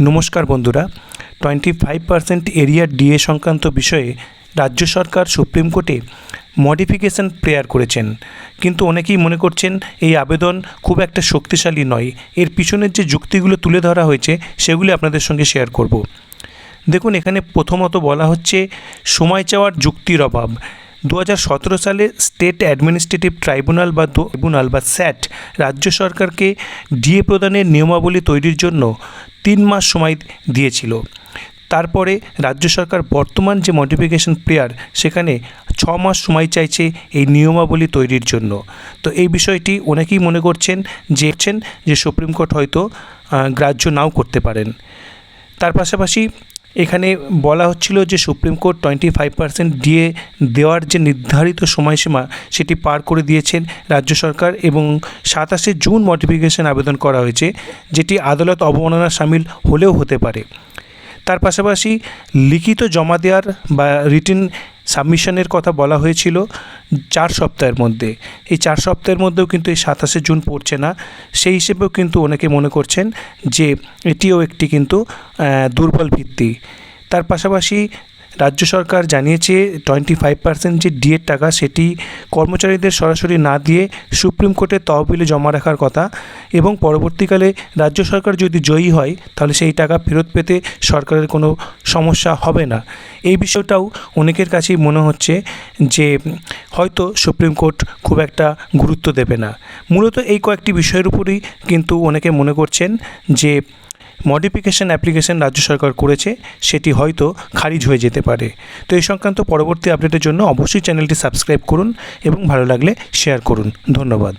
নমস্কার বন্ধুরা। Twenty five percent arrear DA সংক্রান্ত বিষয়ে রাজ্য সরকার সুপ্রিম কোর্টে মডিফিকেশন প্রেয়ার করেছেন। কিন্তু অনেকেই মনে করছেন এই আবেদন খুব একটা শক্তিশালী নয়। এর পিছনের যে যুক্তিগুলো তুলে ধরা হয়েছে সেগুলি আপনাদের সঙ্গে শেয়ার করব। দেখুন, এখানে প্রথমত বলা হচ্ছে, সময় চাওয়ার যুক্তির অভাব। দু সালে স্টেট অ্যাডমিনিস্ট্রেটিভ ট্রাইব্যুনাল বা ট্রাইব্যুনাল বা স্যাট রাজ্য সরকারকে ডিএ প্রদানের নিয়মাবলী তৈরির জন্য তিন মাস সময় দিয়েছিল। তারপরে রাজ্য সরকার বর্তমান যে মডিফিকেশন প্লেয়ার, সেখানে ছ মাস সময় চাইছে এই নিয়মাবলী তৈরির জন্য। তো এই বিষয়টি অনেকেই মনে করছেন যে যে সুপ্রিম কোর্ট হয়তো গ্রাহ্য নাও করতে পারেন। তার পাশাপাশি এখানে বলা হচ্ছিল যে supreme court twenty five percent দিয়ে দেওয়ার যে নির্ধারিত সময়সীমা, সেটি পার করে দিয়েছেন রাজ্য সরকার এবং সাতাশে জুন মডিফিকেশন আবেদন করা হয়েছে, যেটি আদালত অবমাননা সামিল হলেও হতে পারে। তার পাশাপাশি লিখিত জমা দেওয়ার বা রিটেন সাবমিশনের কথা বলা হয়েছিল চার সপ্তাহের মধ্যে। এই চার সপ্তাহের মধ্যেও কিন্তু এই সাতাশে জুন পড়ছে না। সেই হিসেবেও কিন্তু অনেকে মনে করছেন যে এটিও একটি কিন্তু দুর্বল ভিত্তি। তার পাশাপাশি রাজ্য সরকার জানিয়েছে টোয়েন্টি ফাইভ পার্সেন্ট যে ডিএর টাকা সেটি কর্মচারীদের সরাসরি না দিয়ে সুপ্রিম কোর্টের তহবিলে জমা রাখার কথা এবং পরবর্তীকালে রাজ্য সরকার যদি জয়ী হয়, তাহলে সেই টাকা ফেরত পেতে সরকারের কোনো সমস্যা হবে না। এই বিষয়টাও অনেকের কাছেই মনে হচ্ছে যে, হয়তো সুপ্রিম কোর্ট খুব একটা গুরুত্ব দেবে না। মূলত এই কয়েকটি বিষয়ের উপরেই কিন্তু অনেকে মনে করছেন যে, মডিফিকেশন অ্যাপ্লিকেশন রাজ্য সরকার করেছে, সেটি হয়তো খারিজ হয়ে যেতে পারে। তো এই সংক্রান্ত পরবর্তী আপডেটের জন্য অবশ্যই চ্যানেলটি সাবস্ক্রাইব করুন এবং ভালো লাগলে শেয়ার করুন। ধন্যবাদ।